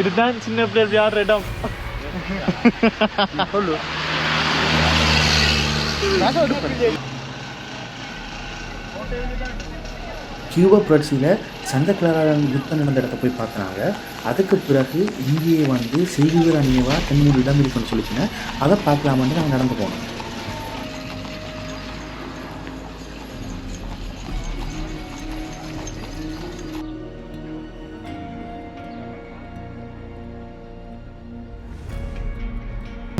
இதுதான் சின்ன பிள்ளைகள் விளையாடுற இடம்? சொல்லு. கியூபா புரட்சியில் சந்த கிளாரான் யுத்தம் நடந்த இடத்த போய் பார்க்குறாங்க. அதுக்கு பிறகு இங்கேயே வந்து செய்திகள் அணியவா தென்மூடு இடம் இருக்குன்னு சொல்லிச்சுன்னா அதை பார்க்கலாமான்னு நாங்கள் நடந்து போனோம்.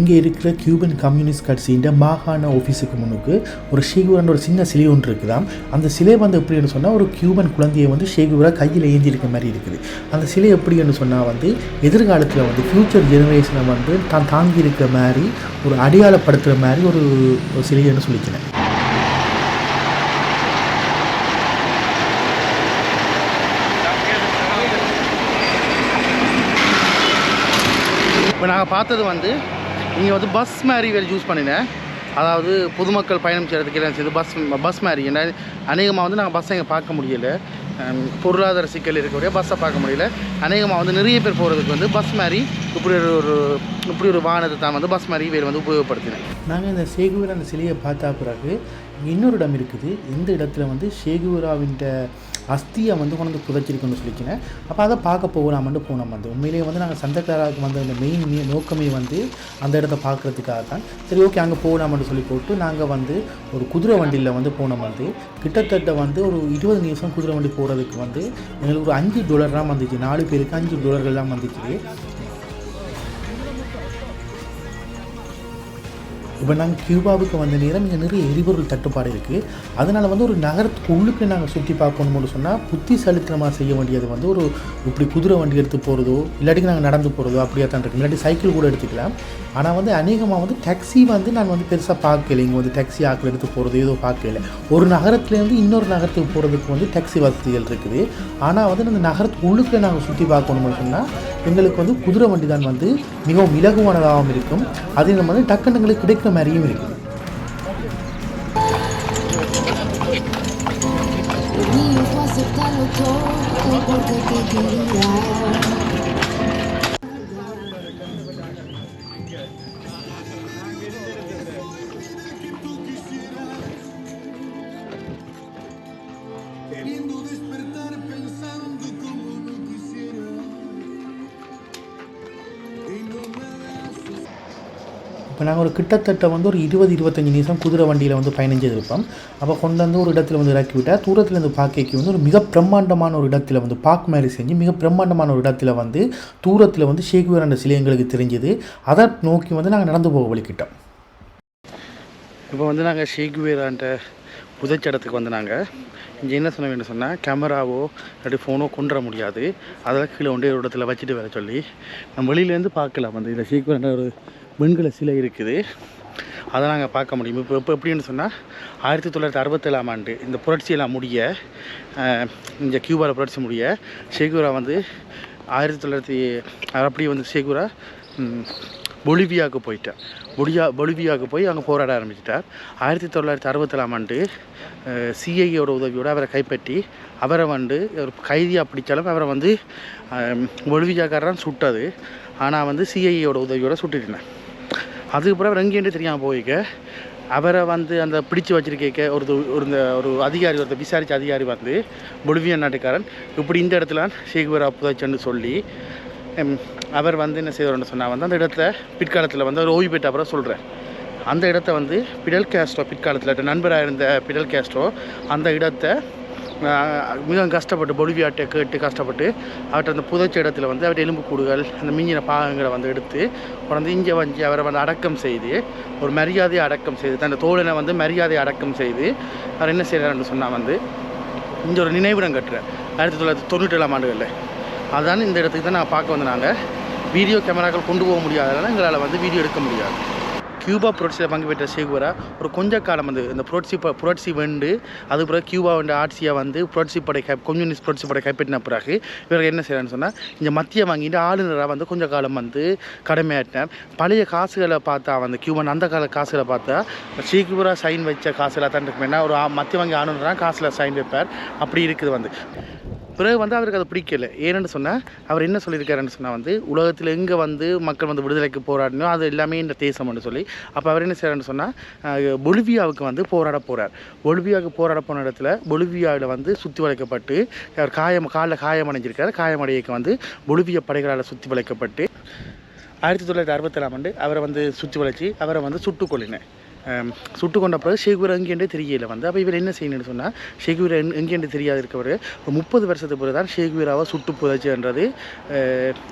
இங்கே இருக்கிற கியூபன் கம்யூனிஸ்ட் கட்சியின் மாகாண ஆஃபீஸுக்கு முன்னுக்கு ஒரு ஷேகுவரன் ஒரு சின்ன சிலை ஒன்று இருக்குதாம். அந்த சிலை வந்து எப்படின்னு சொன்னால் ஒரு கியூபன் குழந்தையை வந்து ஷேகுவரா கையில் ஏந்தி இருக்க மாதிரி இருக்குது. அந்த சிலை எப்படின்னு சொன்னால் வந்து எதிர்காலத்தில் வந்து ஃப்யூச்சர் ஜெனரேஷனை வந்து தான் தாங்கி இருக்க மாதிரி ஒரு அடையாளப்படுத்துகிற மாதிரி ஒரு ஒரு சிலைன்னு சொல்லிக்கிறேன். இப்போ நாங்கள் பார்த்தது வந்து இங்கே வந்து பஸ் மாதிரி வேறு யூஸ் பண்ணினேன் அதாவது பொதுமக்கள் பயணம் செய்கிறதுக்கு எல்லாம் செய்து பஸ் பஸ் மாதிரி ஏன்னா அநேகமாக வந்து நாங்கள் பஸ்ஸை இங்கே பார்க்க முடியல. பொருளாதார சிக்கல் இருக்கக்கூடிய பஸ்ஸை பார்க்க முடியல. அநேகமாக வந்து நிறைய பேர் போகிறதுக்கு வந்து பஸ் மாதிரி இப்படி ஒரு ஒரு இப்படி ஒரு வாகனத்தை தான் வந்து பஸ் மாதிரி வேறு வந்து உபயோகப்படுத்தினேன். நாங்கள் இந்த ஷேகுவரா அந்த சிலையை பார்த்தா பிறகு இன்னொரு இடம் இருக்குது. இந்த இடத்துல வந்து ஷேகுவராவின் அஸ்தியை வந்து கொண்டு வந்து புதைச்சிருக்குன்னு சொல்லிக்கிறேன். அப்போ அதை பார்க்க போகலாமன்னு போனோம் வந்து. உண்மையிலேயே வந்து நாங்கள் சந்தக்காராவுக்கு வந்த அந்த மெயின் நோக்கமே வந்து அந்த இடத்த பார்க்குறதுக்காக தான். சரி ஓகே அங்கே போகலாம்னு சொல்லி போட்டு நாங்கள் வந்து ஒரு குதிரை வண்டியில் வந்து போனோம் வந்து. கிட்டத்தட்ட வந்து ஒரு இருபது நிமிஷம் குதிரை வண்டி போகிறதுக்கு வந்து எங்களுக்கு ஒரு அஞ்சு டாலர்லாம் வந்துச்சு. நாலு பேருக்கு அஞ்சு டாலர்கள்லாம் வந்துச்சு. இப்போ நாங்கள் கியூபாவுக்கு வந்த நேரம் இங்கே நிறைய எரிபொருள் தட்டுப்பாடு இருக்குது அதனால் வந்து ஒரு நகரத்துக்கு உள்ளுக்கு நாங்கள் சுற்றி பார்க்கணும்னு சொன்னால் புத்தி சலுத்திரமாக செய்ய வேண்டியது வந்து ஒரு இப்படி குதிரை வண்டி எடுத்து போகிறதோ இல்லாட்டி நாங்கள் நடந்து போகிறதோ அப்படியே தான் இருக்கு. இல்லாட்டி சைக்கிள் கூட எடுத்துக்கலாம். ஆனால் வந்து அநேகமாக வந்து டாக்ஸி வந்து நான் வந்து பெருசாக பார்க்கல. இங்கே வந்து டாக்ஸி ஆக்கள் எடுத்து போகிறது ஏதோ பார்க்கல. ஒரு நகரத்துலேருந்து இன்னொரு நகரத்துக்கு போகிறதுக்கு வந்து டாக்ஸி வசதிகள் இருக்குது. ஆனால் வந்து அந்த நகரத்துக்கு உள்ளுக்கு நாங்கள் சுற்றி பார்க்கணும்னு சொன்னால் எங்களுக்கு வந்து குதிரை வண்டி தான் வந்து மிகவும் இலகுவானதாகவும் இருக்கும். அதே நம்ம வந்து டக்குன்னு எங்களுக்கு கிடைக்க Aspecto maríbrico. Queriendo despertar pensando como இப்போ நாங்கள் ஒரு கிட்டத்தட்ட வந்து ஒரு இருபது இருபத்தஞ்சி நிமிஷம் குதிரை வண்டியில் வந்து பயணிஞ்சிருப்போம் அப்போ கொண்டு வந்து ஒரு இடத்துல வந்து இறக்கி விட்டால் தூரத்துலேருந்து பார்க்க வந்து ஒரு மிக பிரம்மாண்டமான ஒரு இடத்துல வந்து பார்க் மாதிரி செஞ்சு மிக பிரம்மாண்டமான ஒரு இடத்துல வந்து தூரத்தில் வந்து ஷேக்வேர் சிலை எங்களுக்கு தெரிஞ்சது. அதை நோக்கி வந்து நாங்கள் நடந்து போக வலிக்கிட்டோம் இப்போ வந்து நாங்கள் ஷேக்வேரான்ட்ட புதைச்ச இடத்துக்கு வந்து நாங்கள் இங்கே என்ன சொன்ன வேண்டும் சொன்னால் கேமராவோ இல்லாட்டி ஃபோனோ கொண்டுற முடியாது. அதெல்லாம் கீழே ஒன்றே ஒரு இடத்துல வச்சுட்டு வர சொல்லி நம்ம வெளியிலேருந்து பார்க்கலாம். வந்து இதை ஷேக்வேர் ஒரு வெண்கல சிலை இருக்குது. அதை நாங்கள் பார்க்க முடியும். இப்போ இப்போ எப்படின்னு சொன்னால் ஆயிரத்தி தொள்ளாயிரத்தி அறுபத்தேழாம் ஆண்டு இந்த புரட்சியெல்லாம் முடிய இந்த கியூபாவில் புரட்சி முடிய ஷேகுரா வந்து ஆயிரத்தி தொள்ளாயிரத்தி அப்படியே வந்து ஷேகுரா பொலிவியாவுக்கு போயிட்டார். பொலியா பொலிவியாவுக்கு போய் அங்கே போராட ஆரம்பிச்சிட்டார். ஆயிரத்தி தொள்ளாயிரத்தி அறுபத்தேழாம் ஆண்டு சிஐயோட உதவியோடு அவரை கைப்பற்றி அவரை வந்து ஒரு கைதியாக பிடிச்சாலும் அவரை வந்து பொலிவியாக்காரன் சுட்டது. ஆனால் வந்து சிஐயோட உதவியோடு சுட்டுட்டேன் அதுக்கு பிறகு எங்கேன்னு தெரியாமல் போயிக்க அவரை வந்து அந்த பிடிச்சு வச்சிருக்க ஒரு ஒரு இந்த ஒரு அதிகாரி ஒருத்தர் விசாரித்த அதிகாரி வந்து பொலிவியன் நாட்டுக்காரன். இப்படி இந்த இடத்துல ஷேகுவரா புதைச்சன்னு சொல்லி அவர் வந்து என்ன செய்வார்னு சொன்னால் வந்து அந்த இடத்துல பிற்காலத்தில் வந்து அவர் ஓய்வு பெற்ற அப்புறம் சொல்கிறேன் அந்த இடத்த வந்து பிடல் கேஸ்ட்ரோ பிற்காலத்தில் நண்பராக இருந்த பிடல் கேஸ்ட்ரோ அந்த இடத்த மிகவும் கஷ்டப்பட்டு பொலிவியாட்டை கேட்டு கஷ்டப்பட்டு அவர்கிட்ட அந்த புதைச்ச இடத்துல வந்து அவர் எலும்புக்கூடுகள் அந்த மிஞ்சின பாகங்களை வந்து எடுத்து கொண்டு இங்கே வந்து அவரை வந்து அடக்கம் செய்து ஒரு மரியாதையை அடக்கம் செய்து தன் தோழனை வந்து மரியாதையை அடக்கம் செய்து அவர் என்ன செய்கிறார்னு சொன்னால் வந்து இங்கே ஒரு நினைவிடம் கட்டுறார். ஆயிரத்தி தொள்ளாயிரத்தி தொண்ணூற்றி ஏழாம் ஆண்டுகளில். அதான் இந்த இடத்துக்கு தான் நான் பார்க்க வந்து நாங்கள் வீடியோ கேமராக்கள் கொண்டு போக முடியாதனால எங்களால் வந்து வீடியோ எடுக்க முடியாது. கியூபா புரட்சியில் பங்கு பெற்ற சேகுவரா ஒரு கொஞ்ச காலம் வந்து இந்த புரட்சி புரட்சி வெண்டு அது பிறகு கியூபா வந்து ஆட்சியாக வந்து புரட்சி படை கை கம்யூனிஸ்ட் புரட்சி படை கைப்பற்றின பிறகு இவர்கள் என்ன செய்யறான்னு சொன்னால் இந்த மத்திய வங்கிட்டு ஆளுநராக வந்து கொஞ்ச காலம் வந்து கடமையாட்டினார் பழைய காசுகளை பார்த்தா வந்து கியூபன் அந்த கால காசுகளை பார்த்தா சீக்கிரா சைன் வச்ச காசுகளாக தான் இருக்குமேனா ஒரு மத்திய வங்கி ஆளுநராக காசில் சைன் வைப்பார். அப்படி இருக்குது வந்து. பிறகு வந்து அவருக்கு அது பிடிக்கல. ஏன்னு சொன்னால் அவர் என்ன சொல்லியிருக்காருன்னு சொன்னால் வந்து உலகத்தில் எங்கே வந்து மக்கள் வந்து விடுதலைக்கு போராடினோ அது எல்லாமே இந்த தேசம்னு சொல்லி. அப்போ அவர் என்ன செய்கிறாருன்னு சொன்னால் பொலிவியாவுக்கு வந்து போராட போகிறார் பொலிவியாவுக்கு போராட போன இடத்துல பொலிவியாவில் வந்து சுற்றி வளைக்கப்பட்டு அவர் காயம் காலில் காயமடைஞ்சிருக்கார் காயமடையக்கு வந்து பொலிவிய படைகளால் சுற்றி வளைக்கப்பட்டு ஆயிரத்தி தொள்ளாயிரத்தி அறுபத்தேழாம் ஆண்டு அவரை வந்து சுற்றி வளைச்சி அவரை வந்து சுட்டுக் கொள்ளினேன் சுட்டு கொண்ட பிறகு ஷேகுர் எங்கேண்டே தெரியல வந்து. அப்போ இவர் என்ன செய்யணும்னு சொன்னால் ஷேகுர் எங்கேண்டு தெரியாது இருக்கவர் ஒரு முப்பது வருஷத்துக்கு பிறகு தான் ஷேகுவராவை சுட்டு புதைச்சுன்றது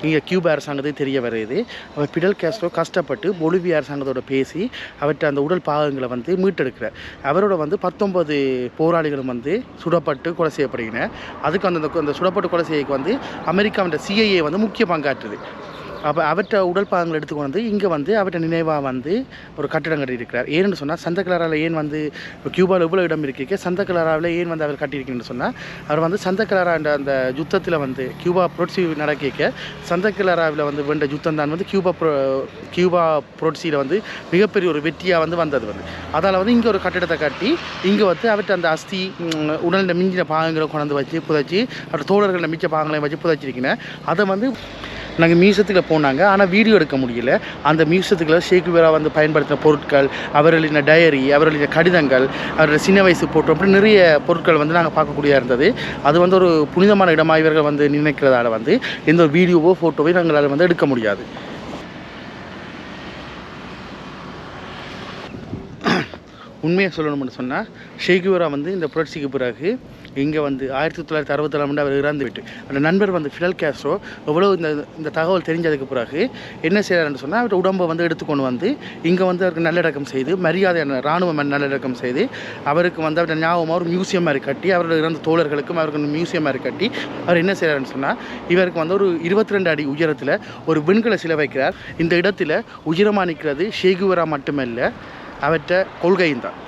இங்கே கியூபா அரசாங்கத்துக்கு தெரிய வருது. அவர் பிடல் கேஸ்ட்ரோ கஷ்டப்பட்டு பொலிவிய அரசாங்கத்தோட பேசி அவற்றை அந்த உடல் பாகங்களை வந்து மீட்டெடுக்கிறார். அவரோட வந்து பத்தொன்பது போராளிகளும் வந்து சுடப்பட்டு கொலை செய்யப்படுகின்றன. அதுக்கு அந்த அந்த சுடப்பட்டு கொலை செய்யக்கு வந்து அமெரிக்காவின் சிஐஏ வந்து முக்கிய பங்காற்றுது. அப்போ அவற்றை உடல் பாகங்கள் எடுத்துக்கொண்டு வந்து இங்கே வந்து அவற்றை நினைவாக வந்து ஒரு கட்டிடம் கட்டியிருக்கிறார். ஏன்னு சொன்னால் சந்த கிளாராவில் ஏன் வந்து இப்போ கியூபாவில் இவ்வளோ இடம் இருக்கு சந்த கிளாராவில் ஏன் வந்து அவர் கட்டியிருக்கீங்கன்னு சொன்னால் அவர் வந்து சந்த கிளாரான்ற அந்த யுத்தத்தில் வந்து கியூபா புரட்சி நடக்க சந்த கிளாராவில் வந்து வேண்ட யுத்தம் தான் வந்து கியூபா கியூபா புரட்சியில் வந்து மிகப்பெரிய ஒரு வெற்றியாக வந்து வந்தது வந்து. அதால் வந்து இங்கே ஒரு கட்டிடத்தை கட்டி இங்கே வந்து அவற்றை அந்த அஸ்தி உடலில் மிஞ்சின பாகங்களை கொண்டாந்து வச்சு புதைச்சி அவர் தோழர்களில் மிச்ச பாகங்களையும் வச்சு புதைச்சிருக்கீங்க அதை வந்து நாங்கள் மியூசியத்தில் போனாங்க. ஆனால் வீடியோ எடுக்க முடியல. அந்த மியூசியத்துக்குள்ள ஷேக்குவேரா வந்து பயன்படுத்தின பொருட்கள் அவர்களின் டயரி அவர்களின் கடிதங்கள் அவருடைய சின்ன வயசு போட்டோ அப்படி நிறைய பொருட்கள் வந்து நாங்கள் பார்க்கக்கூடியதாக இருந்தது. அது வந்து ஒரு புனிதமான இடமாக இவர்கள் வந்து நினைக்கிறதால வந்து எந்த ஒரு வீடியோவோ ஃபோட்டோவோ நாங்களால் வந்து எடுக்க முடியாது. உண்மையை சொல்லணும்னு சொன்னால் ஷேகுவரா வந்து இந்த புரட்சிக்கு பிறகு இங்கே வந்து ஆயிரத்தி தொள்ளாயிரத்தி அறுபத்தேழாம் ஆண்டு அவர் இறந்து விட்டு அந்த நண்பர் வந்து ஃபிடல் கேஸ்ட்ரோ எவ்வளோ இந்த இந்த தகவல் தெரிஞ்சதுக்கு பிறகு என்ன செய்கிறாருன்னு சொன்னால் அவர் உடம்பை வந்து எடுத்துக்கொண்டு வந்து இங்கே வந்து அவருக்கு நல்லடக்கம் செய்து மரியாதையான இராணுவ மன் நல்லடக்கம் செய்து அவருக்கு வந்து அவருடைய ஞாபகமாக ஒரு மியூசியம் மாதிரி கட்டி அவருடைய இறந்த தோழர்களுக்கும் அவருக்கு மியூசியம் மாதிரி கட்டி அவர் என்ன செய்கிறாருன்னு சொன்னால் இவருக்கு வந்து ஒரு இருபத்தி ரெண்டு அடி உயரத்தில் ஒரு விண்கல சிலை வைக்கிறார். இந்த இடத்துல உயரமாக நிற்கிறது ஷேகுவரா மட்டுமல்ல அவற்றை கொள்கையும் தான்.